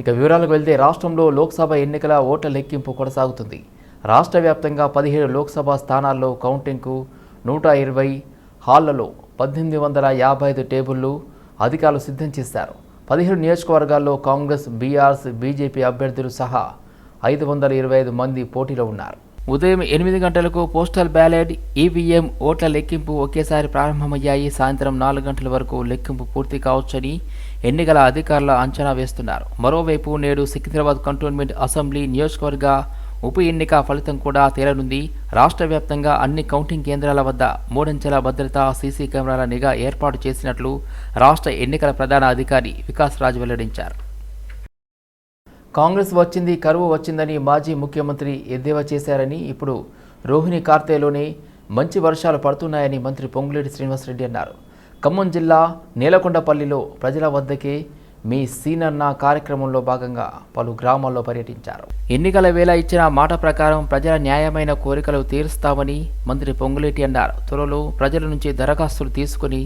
ఇక వివరాలకు వెళ్తే రాష్ట్రంలో లోక్సభ ఎన్నికల ఓట్ల లెక్కింపు కొనసాగుతుంది. రాష్ట్ర వ్యాప్తంగా పదిహేడు లోక్సభ స్థానాల్లో కౌంటింగ్కు నూట ఇరవై హాళ్ళలో పద్దెనిమిది వందల యాభై ఐదు టేబుళ్ళు అధికారులు సిద్ధం చేశారు. పదిహేడు నియోజకవర్గాల్లో కాంగ్రెస్ బీఆర్ఎస్ బీజేపీ అభ్యర్థులు సహా ఐదు వందల ఇరవై ఐదు మంది పోటీలో ఉన్నారు. ఉదయం ఎనిమిది గంటలకు పోస్టల్ బ్యాలెట్ ఈవీఎం ఓట్ల లెక్కింపు ఒకేసారి ప్రారంభమయ్యాయి. సాయంత్రం నాలుగు గంటల వరకు లెక్కింపు పూర్తి కావచ్చని ఎన్నికల అధికారుల అంచనా వేస్తున్నారు. మరోవైపు నేడు సికింద్రాబాద్ కంటోన్మెంట్ అసెంబ్లీ నియోజకవర్గ ఉప ఎన్నిక ఫలితం కూడా తేలనుంది. రాష్ట్ర వ్యాప్తంగా అన్ని కౌంటింగ్ కేంద్రాల వద్ద మూడంచెల భద్రత సీసీ కెమెరాల నిఘా ఏర్పాటు చేసినట్లు రాష్ట్ర ఎన్నికల ప్రధాన అధికారి వికాస్ రాజ్ వెల్లడించారు. కాంగ్రెస్ వచ్చింది కరువు వచ్చిందని మాజీ ముఖ్యమంత్రి ఎద్దేవా చేశారని ఇప్పుడు రోహిణి కార్తెలోనే మంచి వర్షాలు పడుతున్నాయని మంత్రి పొంగులేటి శ్రీనివాసరెడ్డి అన్నారు. ఖమ్మం జిల్లా నేలకొండపల్లిలో ప్రజల వద్దకే మీ సీనన్న కార్యక్రమంలో భాగంగా పలు గ్రామాల్లో పర్యటించారు. ఎన్నికల వేళ ఇచ్చిన మాట ప్రకారం ప్రజల న్యాయమైన కోరికలు తీరుస్తామని మంత్రి పొంగులేటి అన్నారు. త్వరలో ప్రజల నుంచి దరఖాస్తులు తీసుకుని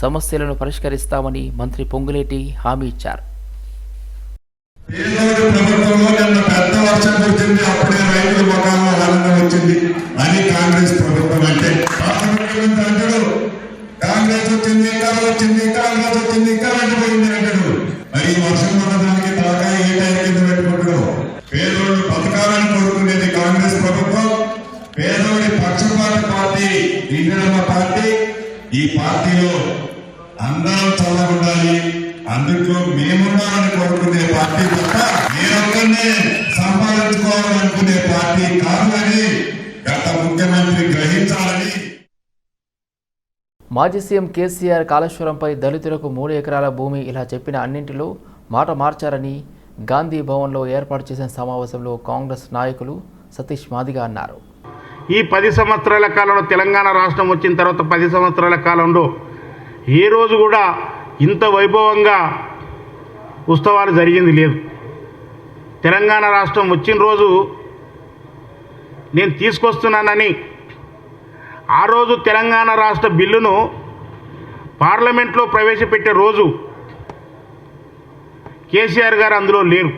సమస్యలను పరిష్కరిస్తామని మంత్రి పొంగులేటి హామీ ఇచ్చారు. అని కాంగ్రెస్ ప్రభుత్వం అంటే పోయింది ఇంకా కరెంట్ పోయింది అంటాడు. మరి వర్షం పడడానికి తలకాయ ఏ టైం కింద పెట్టుకుంటాడు పేదోడు బతకాలని కోరుకునేది కాంగ్రెస్ ప్రభుత్వం పేదోడి పక్షపాత పార్టీ ఇందిరమ్మ పార్టీ. ఈ పార్టీలో అందరం చల్లగుండాలి. అందుట్లో మేమున్నామని కోరుకునే పార్టీ తప్ప మీరొక్కరినే సంపాదించుకోవాలనుకునే పార్టీ కాదు అని గత ముఖ్యమంత్రి గ్రహించాలని మాజీ సీఎం కేసీఆర్ కాళేశ్వరంపై దళితులకు మూడు ఎకరాల భూమి ఇలా చెప్పిన అన్నింటిలో మాట మార్చారని గాంధీ భవన్లో ఏర్పాటు చేసిన సమావేశంలో కాంగ్రెస్ నాయకులు సతీష్ మాదిగా అన్నారు. ఈ పది సంవత్సరాల కాలంలో తెలంగాణ రాష్ట్రం వచ్చిన తర్వాత పది సంవత్సరాల కాలంలో ఏ రోజు కూడా ఇంత వైభవంగా ఉత్సవాలు జరిగింది లేదు. తెలంగాణ రాష్ట్రం వచ్చిన రోజు నేను తీసుకొస్తున్నానని ఆ రోజు తెలంగాణ రాష్ట్ర బిల్లును పార్లమెంట్లో ప్రవేశపెట్టే రోజు కేసీఆర్ గారు అందులో లేరు.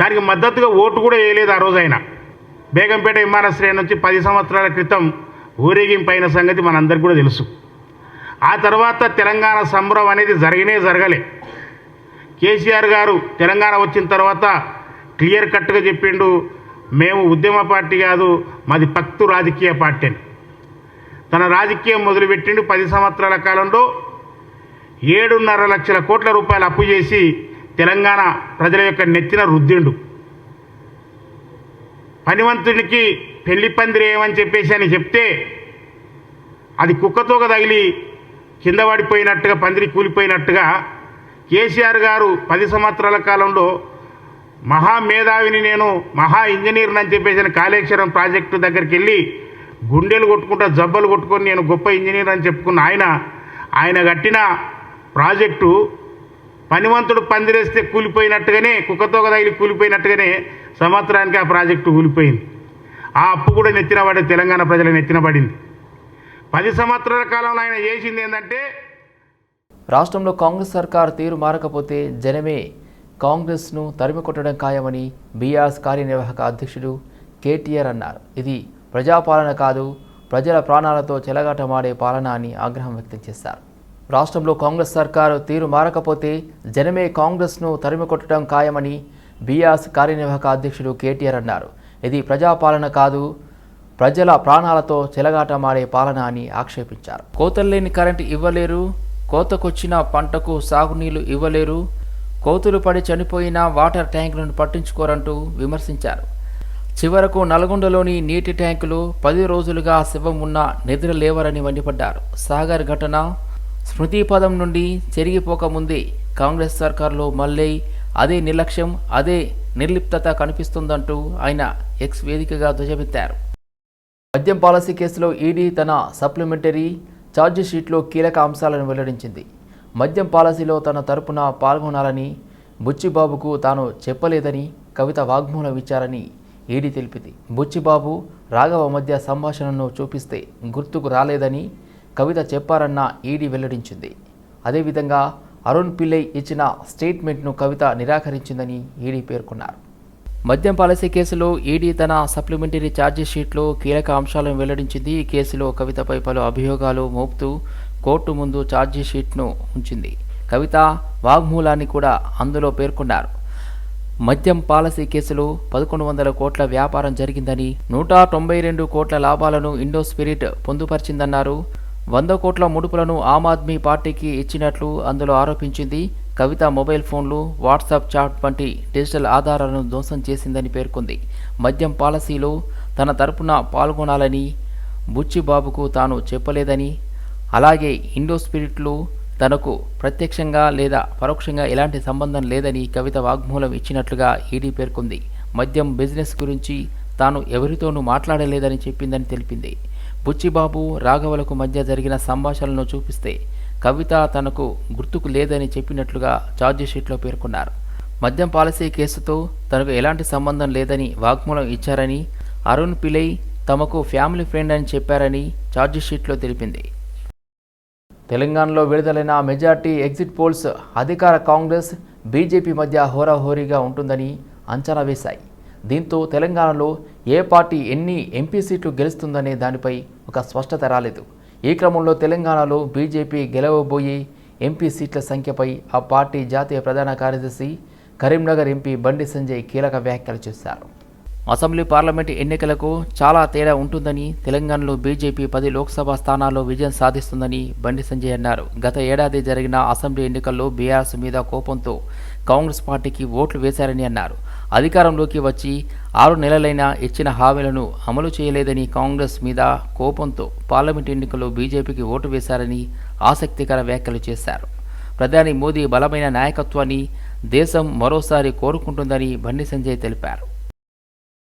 దానికి మద్దతుగా ఓటు కూడా వేయలేదు ఆ రోజు ఆయన బేగంపేట విమానాశ్రయం నుంచి పది సంవత్సరాల క్రితం ఊరేగింపైన సంగతి మనందరికీ కూడా తెలుసు. ఆ తర్వాత తెలంగాణ సంబరం అనేది జరగనే జరగలే. కేసీఆర్ గారు తెలంగాణ వచ్చిన తర్వాత క్లియర్ కట్గా చెప్పిండు మేము ఉద్యమ పార్టీ కాదు మాది పక్తు రాజకీయ పార్టీ అని. తన రాజకీయం మొదలుపెట్టిండు పది సంవత్సరాల కాలంలో ఏడున్నర లక్షల కోట్ల రూపాయలు అప్పు చేసి తెలంగాణ ప్రజల యొక్క నెత్తిన రుద్దిండు. పనివంతునికి పెళ్ళి పందిరి ఏమని చెప్పేసి అని చెప్తే అది కుక్కతోక తగిలి కింద పడిపోయినట్టుగా పందిరి కూలిపోయినట్టుగా కేసీఆర్ గారు పది సంవత్సరాల కాలంలో మహా మేధావిని నేను మహా ఇంజనీర్ని అని చెప్పేసి కాళేశ్వరం ప్రాజెక్టు దగ్గరికి వెళ్ళి గుండెలు కొట్టుకుంటా జబ్బలు కొట్టుకొని నేను గొప్ప ఇంజనీర్ అని చెప్పుకున్న ఆయన ఆయన కట్టిన ప్రాజెక్టు పనివంతుడు పందిరేస్తే కూలిపోయినట్టుగానే కుక్కతోక తగిలి కూలిపోయినట్టుగానే సంవత్సరానికి ఆ ప్రాజెక్టు కూలిపోయింది. ఆ అప్పు కూడా నెత్తిన పడే తెలంగాణ ప్రజల నెత్తిన పడింది పది సంవత్సరాల కాలంలో ఆయన చేసింది ఏంటంటే రాష్ట్రంలో కాంగ్రెస్ సర్కార్ తీరు మారకపోతే జనమే కాంగ్రెస్ను తరిమి కొట్టడం ఖాయమని బీఆర్ఎస్ కార్యనిర్వాహక అధ్యక్షుడు కేటీఆర్ అన్నారు. ఇది ప్రజాపాలన కాదు ప్రజల ప్రాణాలతో చెలగాటమాడే పాలన అని ఆగ్రహం వ్యక్తం చేశారు. రాష్ట్రంలో కాంగ్రెస్ సర్కారు తీరు మారకపోతే జనమే కాంగ్రెస్ను తరిమి కొట్టడం ఖాయమని బీఆర్ఎస్ కార్యనిర్వాహక అధ్యక్షుడు కేటీఆర్ అన్నారు. ఇది ప్రజాపాలన కాదు ప్రజల ప్రాణాలతో చెలగాటమాడే పాలన అని ఆక్షేపించారు. కోతల్లేని కరెంటు ఇవ్వలేరు కోతకొచ్చిన పంటకు సాగునీళ్ళు ఇవ్వలేరు కోతులు పడి చనిపోయిన వాటర్ ట్యాంకులను పట్టించుకోరంటూ విమర్శించారు. చివరకు నల్గొండలోని నీటి ట్యాంకులు పది రోజులుగా శివం ఉన్న నిద్ర లేవరని మండిపడ్డారు. సాగర్ ఘటన స్మృతిపదం నుండి చెరిగిపోకముందే కాంగ్రెస్ సర్కార్లో మళ్ళీ అదే నిర్లక్ష్యం అదే నిర్లిప్తత కనిపిస్తుందంటూ ఆయన ఎక్స్ వేదికగా ధ్వజమెత్తారు. మద్యం పాలసీ కేసులో ఈడీ తన సప్లిమెంటరీ ఛార్జీ షీట్లో కీలక అంశాలను వెల్లడించింది. మద్యం పాలసీలో తన తరపున పాల్గొనాలని బుచ్చిబాబుకు తాను చెప్పలేదని కవిత వాగ్మూలం ఇచ్చారని ఈడీ తెలిపింది బుచ్చిబాబు రాఘవ మధ్య సంభాషణను చూపిస్తే గుర్తుకు రాలేదని కవిత చెప్పారన్న ఈడీ వెల్లడించింది. అదేవిధంగా అరుణ్ పిల్లై ఇచ్చిన స్టేట్మెంట్ను కవిత నిరాకరించిందని ఈడీ పేర్కొన్నారు. మద్యం పాలసీ కేసులో ఈడీ తన సప్లిమెంటరీ ఛార్జీ షీట్లో కీలక అంశాలను వెల్లడించింది. ఈ కేసులో కవితపై పలు అభియోగాలు మోపుతూ కోర్టు ముందు ఛార్జీ షీట్ను ఉంచింది. కవిత వాగ్మూలాన్ని కూడా అందులో పేర్కొన్నారు. మద్యం పాలసీ కేసులో పదకొండు వందల కోట్ల వ్యాపారం జరిగిందని నూట తొంభై రెండు కోట్ల లాభాలను ఇండో స్పిరిట్ పొందుపరిచిందన్నారు. వంద కోట్ల ముడుపులను ఆమ్ ఆద్మీ పార్టీకి ఇచ్చినట్లు అందులో ఆరోపించింది కవిత మొబైల్ ఫోన్లు వాట్సాప్ చాట్ వంటి డిజిటల్ ఆధారాలను ధ్వంసం చేసిందని పేర్కొంది. మద్యం పాలసీలో తన తరపున పాల్గొనాలని బుచ్చిబాబుకు తాను చెప్పలేదని అలాగే ఇండో స్పిరిట్లు తనకు ప్రత్యక్షంగా లేదా పరోక్షంగా ఎలాంటి సంబంధం లేదని కవిత వాగ్మూలం ఇచ్చినట్లుగా ఈడీ పేర్కొంది. మద్యం బిజినెస్ గురించి తాను ఎవరితోనూ మాట్లాడలేదని చెప్పిందని తెలిపింది. బుచ్చిబాబు రాఘవలకు మధ్య జరిగిన సంభాషణలను చూపిస్తే కవిత తనకు గుర్తుకు లేదని చెప్పినట్లుగా ఛార్జిషీట్లో పేర్కొన్నారు. మద్యం పాలసీ కేసుతో తనకు ఎలాంటి సంబంధం లేదని వాగ్మూలం ఇచ్చారని అరుణ్ పిలై తమకు ఫ్యామిలీ ఫ్రెండ్ అని చెప్పారని ఛార్జిషీట్లో తెలిపింది. తెలంగాణలో విడుదలైన మెజార్టీ ఎగ్జిట్ పోల్స్ అధికార కాంగ్రెస్ బీజేపీ మధ్య హోరాహోరీగా ఉంటుందని అంచనా వేశాయి. దీంతో తెలంగాణలో ఏ పార్టీ ఎన్ని ఎంపీ సీట్లు గెలుస్తుందనే దానిపై ఒక స్పష్టత రాలేదు. ఈ క్రమంలో తెలంగాణలో బీజేపీ గెలవబోయే ఎంపీ సీట్ల సంఖ్యపై ఆ పార్టీ జాతీయ ప్రధాన కార్యదర్శి కరీంనగర్ ఎంపీ బండి సంజయ్ కీలక వ్యాఖ్యలు చేశారు. అసెంబ్లీ పార్లమెంట్ ఎన్నికలకు చాలా తేడా ఉంటుందని తెలంగాణలో బీజేపీ పది లోక్సభ స్థానాల్లో విజయం సాధిస్తుందని బండి సంజయ్ అన్నారు. గత ఏడాది జరిగిన అసెంబ్లీ ఎన్నికల్లో బీఆర్ఎస్ మీద కోపంతో కాంగ్రెస్ పార్టీకి ఓట్లు వేశారని అన్నారు. అధికారంలోకి వచ్చి ఆరు నెలలైనా ఇచ్చిన హామీలను అమలు చేయలేదని కాంగ్రెస్ మీద కోపంతో పార్లమెంట్ ఎన్నికల్లో బీజేపీకి ఓటు వేశారని ఆసక్తికర వ్యాఖ్యలు చేశారు. ప్రధాని మోదీ బలమైన నాయకత్వాన్ని దేశం మరోసారి కోరుకుంటుందని బండి సంజయ్ తెలిపారు.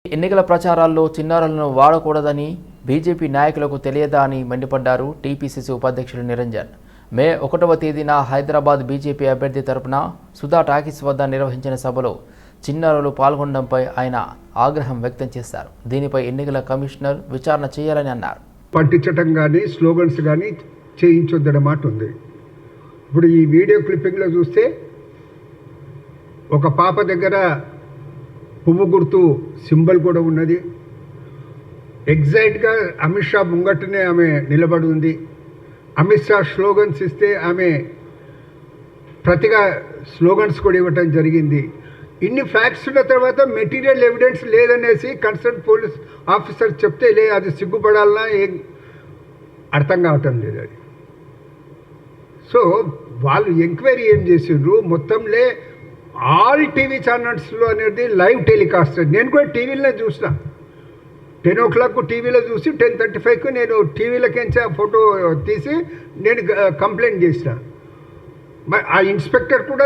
ఎన్నికల ప్రచారాల్లో చిన్నారులను వాడకూడదని బీజేపీ నాయకులకు తెలియదా అని మండిపడ్డారు టీపీసీసీ ఉపాధ్యక్షుడు నిరంజన్. మే ఒకటవ తేదీన హైదరాబాద్ బీజేపీ అభ్యర్థి తరపున సుధా టాకీస్ వద్ద నిర్వహించిన సభలో చిన్నారులు పాల్గొనడంపై ఆయన ఆగ్రహం వ్యక్తం చేశారు. దీనిపై ఎన్నికల కమిషనర్ విచారణ చేయాలని అన్నారు. పట్టించటం కానీ స్లోగన్స్ కానీ చేయించొద్దన్నమాట ఉంది. ఇప్పుడు ఈ వీడియో క్లిప్పింగ్లో చూస్తే ఒక పాప దగ్గర పువ్వు గుర్తు సింబల్ కూడా ఉన్నది. ఎగ్జాక్ట్గా అమిత్ షా ముంగట్టునే ఆమె నిలబడి ఉంది. అమిత్ షా స్లోగన్స్ ఇస్తే ఆమె ప్రతిగా స్లోగన్స్ కూడా ఇవ్వటం జరిగింది. ఇన్ని ఫ్యాక్ట్స్ ఉన్న తర్వాత మెటీరియల్ ఎవిడెన్స్ లేదనేసి కన్సర్న్ పోలీస్ ఆఫీసర్ చెప్తే లే అది సిగ్గుపడాలన్నా ఏం అర్థం కావటం లేదు అది. సో వాళ్ళు ఎంక్వైరీ ఏం చేసిండ్రు? మొత్తంలే ఆల్ టీవీ ఛానల్స్లో అనేది లైవ్ టెలికాస్ట్. నేను కూడా టీవీలోనే చూసిన. టెన్ ఓ క్లాక్ టీవీలో చూసి టెన్ థర్టీ ఫైవ్కి నేను టీవీలకించి ఫోటో తీసి నేను కంప్లైంట్ చేసిన. మరి ఆ ఇన్స్పెక్టర్ కూడా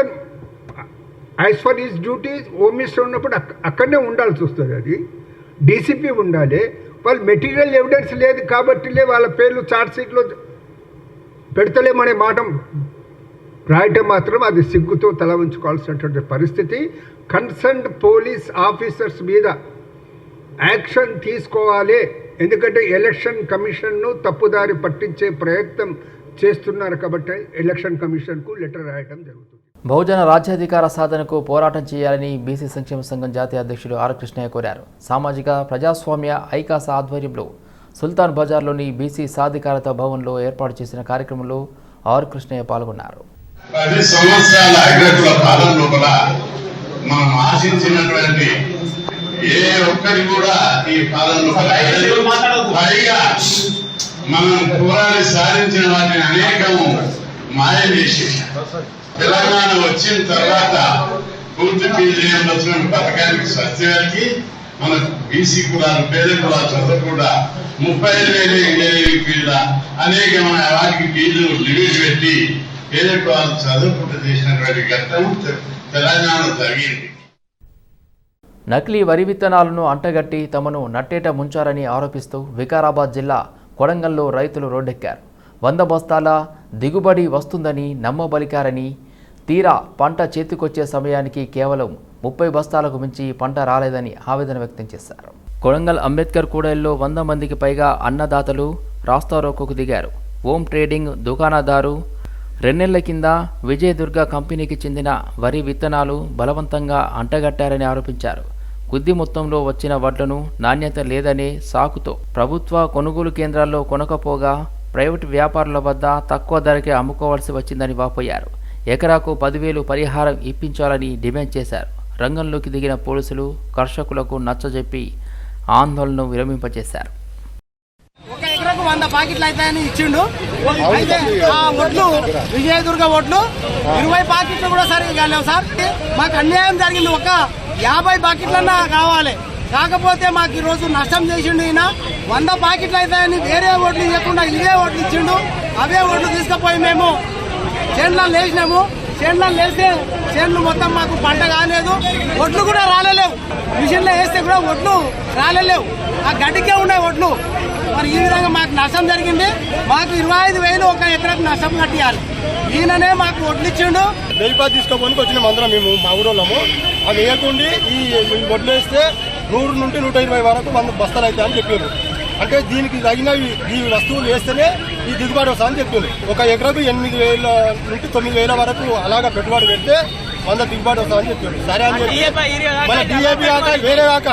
as per his duty home minister ఉన్నప్పుడు అక్కడనే ఉండాల్సి వస్తుంది అది. డీసీపీ ఉండాలి. వాళ్ళు మెటీరియల్ ఎవిడెన్స్ లేదు కాబట్టిలే వాళ్ళ పేర్లు చార్జ్ షీట్లో పెడతలేమనే మాట రాయటం మాత్రం అది సిగ్గుతో తల ఉంచుకోవాల్సినటువంటి పరిస్థితి. కన్సర్న్డ్ పోలీస్ ఆఫీసర్స్ మీద యాక్షన్ తీసుకోవాలి. ఎందుకంటే ఎలక్షన్ కమిషన్ను తప్పుదారి పట్టించే ప్రయత్నం చేస్తున్నారు కాబట్టి ఎలక్షన్ కమిషన్కు లెటర్ రాయటం జరుగుతుంది. బహుజన రాజ్యాధికార సాధనకు పోరాటం చేయాలని బీసీ సంక్షేమ సంఘం జాతీయ అధ్యక్షుడు ఆర్ కృష్ణయ్య కోరారు. సామాజిక ప్రజాస్వామ్య ఐకాస ఆధ్వర్యంలో సుల్తాన్ బజార్లోని బీసీ సాధికారత భవన్లో ఏర్పాటు చేసిన కార్యక్రమంలో ఆర్ కృష్ణయ్య పాల్గొన్నారు. పది సంవత్సరాల అగ్రకుల కాలం లోపల మనం ఆశించినటువంటి ఏ ఒక్కరి కూడా ఈ కాలం లోపల పైగా మనం పోరాడి సాధించిన వాటిని అనేకము మాయం చేసి తెలంగాణ వచ్చిన తర్వాత పూర్తి పీజీఎం వచ్చిన పథకానికి సత్యానికి మన బీసీ కులాలు పేద కులాలు చదవకుండా ముప్పై ఐదు వేలు ఇంజనీరింగ్ ఫీల్డ్ అనేకమైన వాటికి ఫీజు లిమిట్ పెట్టి చదువుకుంటూ చేసినటువంటి ఘట్టం జరిగింది. నకిలీ వరి విత్తనాలను అంటగట్టి తమను నట్టేట ముంచారని ఆరోపిస్తూ వికారాబాద్ జిల్లా కొడంగల్లో రైతులు రోడ్డెక్కారు. వంద బస్తాల దిగుబడి వస్తుందని నమ్మబలికారని తీరా పంట చేతికొచ్చే సమయానికి కేవలం ముప్పై బస్తాలకు మించి పంట రాలేదని ఆవేదన వ్యక్తం చేశారు. కొడంగల్ అంబేద్కర్ కూడలిలో వంద మందికి పైగా అన్నదాతలు రాస్తారోకోకు దిగారు. ఓం ట్రేడింగ్ దుకాణదారు రెండేళ్ళ కింద విజయదుర్గ కంపెనీకి చెందిన వరి విత్తనాలు బలవంతంగా అంటగట్టారని ఆరోపించారు. కొద్ది మొత్తంలో వచ్చిన వడ్లను నాణ్యత లేదనే సాకుతో ప్రభుత్వ కొనుగోలు కేంద్రాల్లో కొనకపోగా ప్రైవేటు వ్యాపారుల వద్ద తక్కువ ధరకే అమ్ముకోవాల్సి వచ్చిందని వాపోయారు. ఎకరాకు పదివేలు పరిహారం ఇప్పించాలని డిమాండ్ చేశారు. రంగంలోకి దిగిన పోలీసులు కర్షకులకు నచ్చజెప్పి ఆందోళనను విరమింపజేశారు. వంద ప్యాకెట్లు అవుతాయని ఇచ్చిండు. అయితే ఆ ఒడ్లు విజయదుర్గ ఓట్లు ఇరవై పాకెట్లు కూడా సరిగ్గా కాలేవు సార్. మాకు అన్యాయం జరిగింది. ఒక యాభై పాకెట్లన్నా కావాలి. కాకపోతే మాకు ఈరోజు నష్టం చేసిండు ఈయన. వంద పాకెట్లు అవుతాయని వేరే ఓట్లు చెప్పకుండా ఇవే ఓట్లు ఇచ్చిండు. అవే ఓట్లు తీసుకుపోయి మేము చేనులను లేచినాము. చేనులను లేస్తే చేనులు మొత్తం మాకు పంట కాలేదు. ఒడ్లు కూడా రాలేలేవు. మిషన్లో వేస్తే కూడా ఒడ్లు రాలేలేవు. ఆ గడ్డికే ఉన్నాయి ఒడ్లు మరి ఈ విధంగా మాకు నష్టం జరిగింది. మాకు ఇరవై ఐదు వేలు ఒక ఎకరాకు నష్టం కట్టియాలి. ఈయననే మాకు ఒడ్లు ఇచ్చిండు. వెయ్యి తీసుకోపోనికి వచ్చినాం అందరం మేము మా ఊరోళ్ళము. అవి వేయకుండా ఈ ఈ వడ్లు వేస్తే నూరు నుండి నూట ఇరవై వరకు వంద బస్తాలు అవుతాయి అని చెప్పారు అంటే దీనికి తగిన ఈ- వస్తువులు వేస్తేనే ఈ దిగుబడి వస్తా అని ఒక ఎకరకు ఎనిమిది వేల నుండి తొమ్మిది వేల వరకు అలాగా పెట్టుబడి పెడితే వంద దిగుబడి వస్తా అని చెప్పారు సరే అని చెప్పి మన డిఏపి కాక వేరే కాక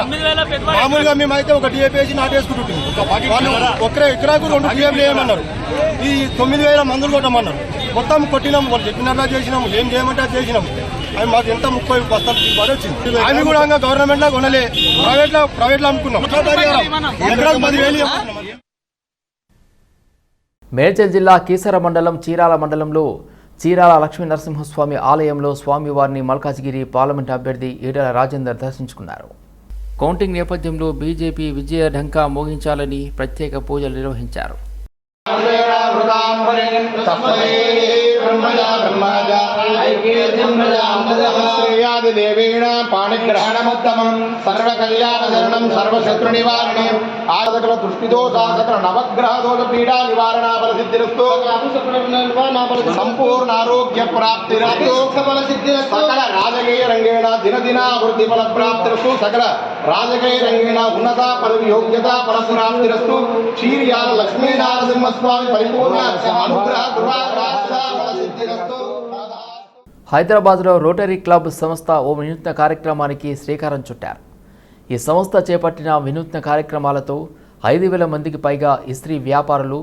మామూలుగా మేమైతే ఒక డిఏపి వేసి నాటేసుకుంటుంది వాళ్ళు ఒక ఎకరాకు రెండు డిఏపి వేయమన్నారు. ఈ తొమ్మిది వేల మందులు కొట్టమన్నారు. మొత్తం కొట్టినాము. వాళ్ళు చెప్పినట్లా చేసినాము. ఏం చేయమంటే అది చేసినాము. అవి మాకు ఎంత ముప్పై బస్తాలు దిగుబడి వచ్చింది. అవి కూడా ఇంకా గవర్నమెంట్లో కొనలే ప్రైవేట్లో ప్రైవేట్లో అమ్ముకున్నాం ఎకరాకు పదివేలు. మేడ్చల్ జిల్లా కీసర మండలం చీరాల మండలంలో చీరాల లక్ష్మీ నరసింహస్వామి ఆలయంలో స్వామివారిని మల్కాజ్గిరి పార్లమెంట్ అభ్యర్థి ఈటల రాజేందర్ దర్శించుకున్నారు. కౌంటింగ్ నేపథ్యంలో బీజేపీ విజయ ఢంకా మోగించాలని ప్రత్యేక పూజలు నిర్వహించారు. శ్రేయాదిదేవేణ పాణిగ్రహణముత్తమం సర్వకళ్యాణశరణం సర్వశత్రునివారణే ఆదకల దృష్టిదోషా సకల నవగ్రహ దోష పీడా నివారణ ఫలసిద్ధిరస్తు సంపూర్ణ ఆరోగ్య ప్రాప్తిరస్తు రాజకీయ రంగేణ ఉన్నత పదవి యోగ్యత ఫల క్షీర్యాల లక్ష్మీనారసింహస్వామి పరిపూర్ణ అనుగ్రహ కృపాకటాక్ష హైదరాబాద్లో రోటరీ క్లబ్ సంస్థ ఓ వినూత్న కార్యక్రమానికి శ్రీకారం చుట్టారు. ఈ సంస్థ చేపట్టిన వినూత్న కార్యక్రమాలతో ఐదు వేల మందికి పైగా ఇస్త్రీ వ్యాపారులు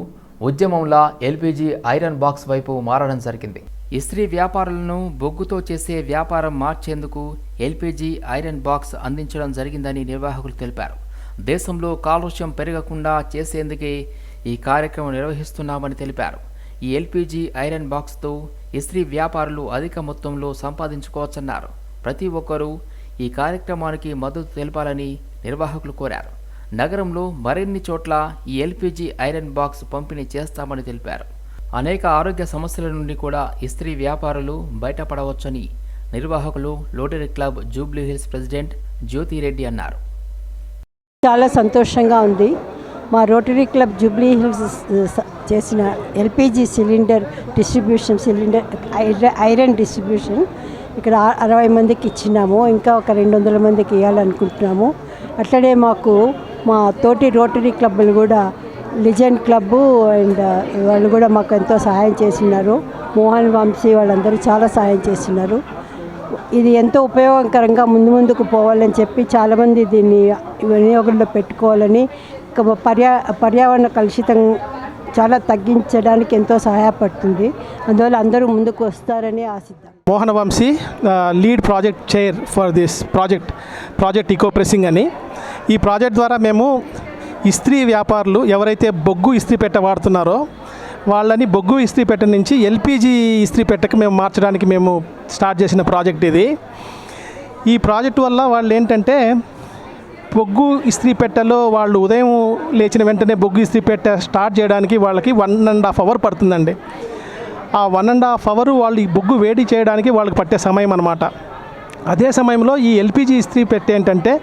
ఉద్యమంలా ఎల్పిజి ఐరన్ బాక్స్ వైపు మారడం జరిగింది. ఇస్త్రీ వ్యాపారులను బొగ్గుతో చేసే వ్యాపారం మార్చేందుకు ఎల్పిజి ఐరన్ బాక్స్ అందించడం జరిగిందని నిర్వాహకులు తెలిపారు. దేశంలో కాలుష్యం పెరగకుండా చేసేందుకే ఈ కార్యక్రమం నిర్వహిస్తున్నామని తెలిపారు. ఈ ఎల్పిజి ఐరన్ బాక్స్తో ఇస్త్రీ వ్యాపారులు అధిక మొత్తంలో సంపాదించుకోవచ్చన్నారు. ప్రతి ఒక్కరూ ఈ కార్యక్రమానికి మద్దతు తెలపాలని నిర్వాహకులు కోరారు. నగరంలో మరిన్ని చోట్ల ఈ ఎల్పిజి ఐరన్ బాక్స్ పంపిణీ చేస్తామని తెలిపారు. అనేక ఆరోగ్య సమస్యల నుండి కూడా ఇస్త్రీ వ్యాపారులు బయటపడవచ్చని నిర్వాహకులు lottery club Jubilee hills president Jyothi Reddy అన్నారు. చాలా సంతోషంగా ఉంది. మా రోటరీ క్లబ్ జూబ్లీ హిల్స్ చేసిన LPG cylinder distribution cylinder iron distribution ఇక్కడ అరవై మందికి ఇచ్చినాము. ఇంకా ఒక రెండు వందల మందికి ఇవ్వాలనుకుంటున్నాము అట్లనే మాకు మా తోటి రోటరీ క్లబ్లు కూడా లిజెండ్ క్లబ్బు అండ్ వాళ్ళు కూడా మాకు ఎంతో సహాయం చేసినారు. మోహన్ వంశీ వాళ్ళందరూ చాలా సహాయం చేస్తున్నారు ఇది ఎంతో ఉపయోగకరంగా ముందు ముందుకు పోవాలని చెప్పి చాలామంది దీన్ని వినియోగంలో పెట్టుకోవాలని పర్యా పర్యావరణ కలుషితం చాలా తగ్గించడానికి ఎంతో సహాయపడుతుంది. అందువల్ల అందరూ ముందుకు వస్తారని ఆశిద్దాం. Mohana Vamsi lead project chair for this project project eco pressing అని. ఈ ప్రాజెక్ట్ ద్వారా మేము ఇస్త్రీ వ్యాపారులు ఎవరైతే బొగ్గు ఇస్త్రీ పెట్ట వాడుతున్నారో వాళ్ళని బొగ్గు ఇస్త్రీ పెట్ట నుంచి ఎల్పిజి ఇస్త్రీ పెట్టకు మేము మార్చడానికి మేము స్టార్ట్ చేసిన ప్రాజెక్ట్ ఇది. ఈ ప్రాజెక్ట్ వల్ల వాళ్ళు ఏంటంటే బొగ్గు ఇస్త్రీ పెట్టలో వాళ్ళు ఉదయం లేచిన వెంటనే బొగ్గు ఇస్త్రీ పెట్ట స్టార్ట్ చేయడానికి వాళ్ళకి వన్ అండ్ హాఫ్ అవర్ పడుతుందండి. ఆ వన్ అండ్ హాఫ్ అవర్ వాళ్ళు ఈ బొగ్గు వేడి చేయడానికి వాళ్ళకి పట్టే సమయం అనమాట అదే సమయంలో ఈ ఎల్పిజి ఇస్త్రీ పెట్టే ఏంటంటే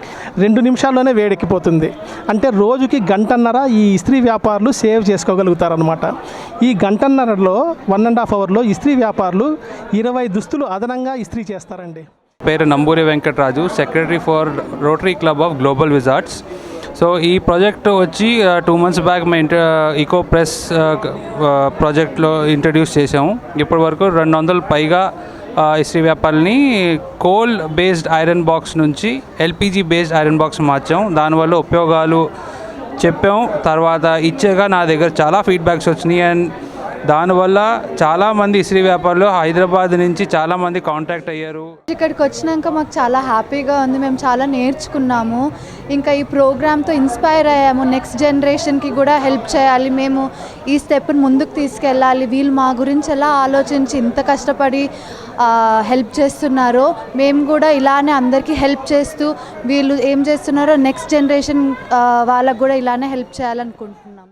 రెండు నిమిషాల్లోనే వేడెక్కిపోతుంది. అంటే రోజుకి గంటన్నర ఈ ఇస్త్రీ వ్యాపారులు సేవ్ చేసుకోగలుగుతారనమాట ఈ గంటన్నరలో వన్ అండ్ హాఫ్ అవర్లో ఇస్త్రీ వ్యాపారులు ఇరవై దుస్తులు అదనంగా ఇస్త్రీ చేస్తారండి. పేరు Namburi Venkataraju secretary for rotary club of global wizards so ఈ ప్రాజెక్ట్ వచ్చి టూ మంత్స్ బ్యాక్ మేము ఇంట ఈకో ప్రెస్ ప్రాజెక్ట్లో ఇంట్రడ్యూస్ చేసాము ఇప్పటి వరకు రెండు వందలు పైగా ఇస్త్రీ వ్యాపారాలని కోల్ బేస్డ్ ఐరన్ బాక్స్ నుంచి ఎల్పిజి బేస్డ్ ఐరన్ బాక్స్ మార్చాం. దానివల్ల ఉపయోగాలు చెప్పాం. తర్వాత ఇచ్చేగా నా దగ్గర చాలా ఫీడ్బ్యాక్స్ వచ్చినాయి. అండ్ దానివల్ల చాలామంది ఇస్త్రీ వ్యాపారులు హైదరాబాద్ నుంచి చాలామంది కాంటాక్ట్ అయ్యారు. ఇక్కడికి వచ్చినాక మాకు చాలా హ్యాపీగా ఉంది. మేము చాలా నేర్చుకున్నాము. ఇంకా ఈ ప్రోగ్రామ్తో ఇన్స్పైర్ అయ్యాము. నెక్స్ట్ జనరేషన్కి కూడా హెల్ప్ చేయాలి. మేము ఈ స్టెప్ని ముందుకు తీసుకెళ్ళాలి. వీళ్ళు మా గురించి ఎలా ఆలోచించి ఇంత కష్టపడి హెల్ప్ చేస్తున్నారో మేము కూడా ఇలానే అందరికీ హెల్ప్ చేస్తూ వీళ్ళు ఏం చేస్తున్నారో నెక్స్ట్ జనరేషన్ వాళ్ళకు కూడా ఇలానే హెల్ప్ చేయాలనుకుంటున్నాం.